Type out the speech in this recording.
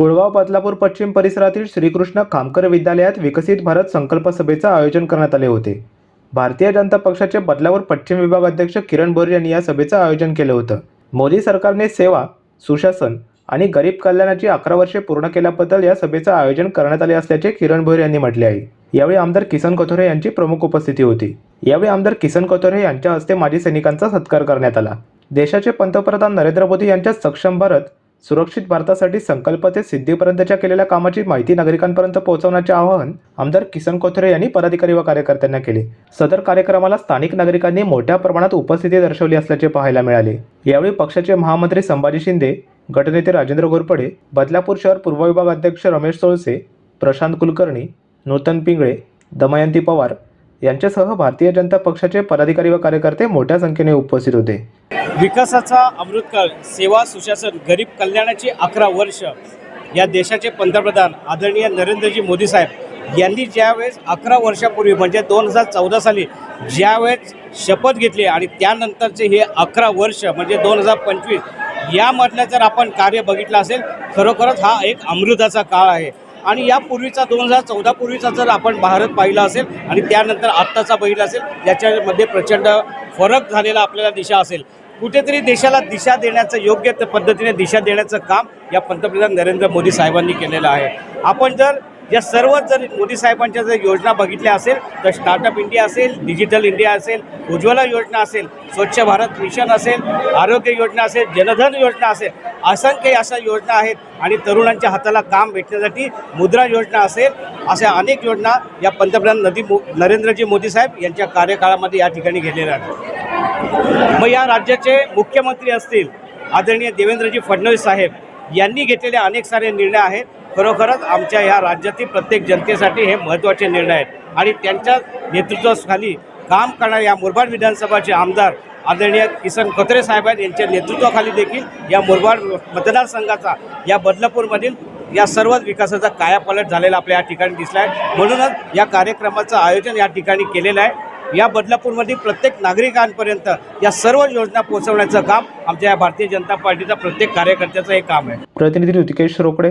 कुळगाव बदलापूर पश्चिम परिसरातील श्रीकृष्ण खामकर विद्यालयात विकसित भारत संकल्प सभेचं आयोजन करण्यात आले होते. भारतीय जनता पक्षाचे बदलापूर पश्चिम विभाग अध्यक्ष किरण भोर यांनी या सभेचं आयोजन केलं होतं. मोदी सरकारने सेवा सुशासन आणि गरीब कल्याणाची अकरा वर्षे पूर्ण केल्याबद्दल या सभेचं आयोजन करण्यात आले असल्याचे किरण भोर यांनी म्हटले आहे. यावेळी आमदार किसन कथोरे यांची प्रमुख उपस्थिती होती. यावेळी आमदार किसन कथोरे यांच्या हस्ते माजी सैनिकांचा सत्कार करण्यात आला. देशाचे पंतप्रधान नरेंद्र मोदी यांच्या सक्षम भारत सुरक्षित भारतासाठी संकल्प ते सिद्धीपर्यंतच्या केलेल्या कामाची माहिती नागरिकांपर्यंत पोहोचवण्याचे आवाहन आमदार किसन कोथरे यांनी पदाधिकारी व कार्यकर्त्यांना केले. सदर कार्यक्रमाला स्थानिक नागरिकांनी मोठ्या प्रमाणात उपस्थिती दर्शवली असल्याचे पाहायला मिळाले. यावेळी पक्षाचे महामंत्री संभाजी शिंदे गटनेते राजेंद्र घोरपडे बदलापूर शहर पूर्व विभाग अध्यक्ष रमेश सोळसे प्रशांत कुलकर्णी नूतन पिंगळे दमयंती पवार यांच्यासह भारतीय जनता पक्षाचे पदाधिकारी व कार्यकर्ते मोठ्या संख्येने उपस्थित होते. विकासाचा अमृतकाळ सेवा सुशासन गरीब कल्याणाची अकरा वर्ष या देशाचे पंतप्रधान आदरणीय नरेंद्रजी मोदी साहेब यांनी ज्यावेळेस अकरा वर्षापूर्वी म्हणजे दोन हजार चौदा साली ज्यावेळेस शपथ घेतली आणि त्यानंतरचे हे अकरा वर्ष म्हणजे दोन हजार पंचवीस यामधलं जर आपण कार्य बघितलं असेल खरोखरच हा एक अमृताचा काळ आहे. आणि यापूर्वीचा दोन हजार चौदा पूर्वीचा जर आपण भारत पाहिला असेल आणि त्यानंतर आत्ताचा पहिला असेल याच्यामध्ये प्रचंड फरक झालेला आपल्याला दिशा असेल. कुठेतरी देशाला दिशा देण्याचं योग्य त्या पद्धतीने दिशा देण्याचं काम या पंतप्रधान नरेंद्र मोदी साहेबांनी केलेलं आहे. आपण जर या सर्वच जर मोदी साहेबांच्या जर योजना बघितल्या असेल तर स्टार्टअप इंडिया असेल डिजिटल इंडिया असेल उज्ज्वला योजना असेल स्वच्छ भारत मिशन असेल आरोग्य योजना असेल जनधन योजना असेल असंख्य अशा योजना आहेत आणि तरुणांच्या हाताला काम भेटण्यासाठी मुद्रा योजना असेल अशा अनेक योजना या पंतप्रधान नदी नरेंद्रजी मोदी साहेब यांच्या कार्यकाळामध्ये या ठिकाणी घेतलेल्या आहेत. मग या राज्याचे मुख्यमंत्री असतील आदरणीय देवेंद्रजी फडणवीस साहेब यांनी घेतलेले अनेक सारे निर्णय आहेत. खरोखरच आमच्या ह्या राज्यातील प्रत्येक जनतेसाठी हे महत्त्वाचे निर्णय आहेत. आणि त्यांच्या नेतृत्वाखाली काम करणारे या मुरबाड विधानसभाचे आमदार आदरणीय किसन कत्रे साहेब आहेत यांच्या नेतृत्वाखाली देखील या मुरबाड मतदारसंघाचा या बदलापूरमधील या सर्वच विकासाचा कायापालट झालेला आपल्या या ठिकाणी दिसला आहे म्हणूनच या कार्यक्रमाचं आयोजन या ठिकाणी केलेलं आहे. या बदलापूरमधील प्रत्येक नागरिकांपर्यंत या सर्व योजना पोहोचवण्याचं काम आमच्या या भारतीय जनता पार्टीचा प्रत्येक कार्यकर्त्याचं हे काम आहे. प्रतिनिधी ऋतिकेश रोकडे.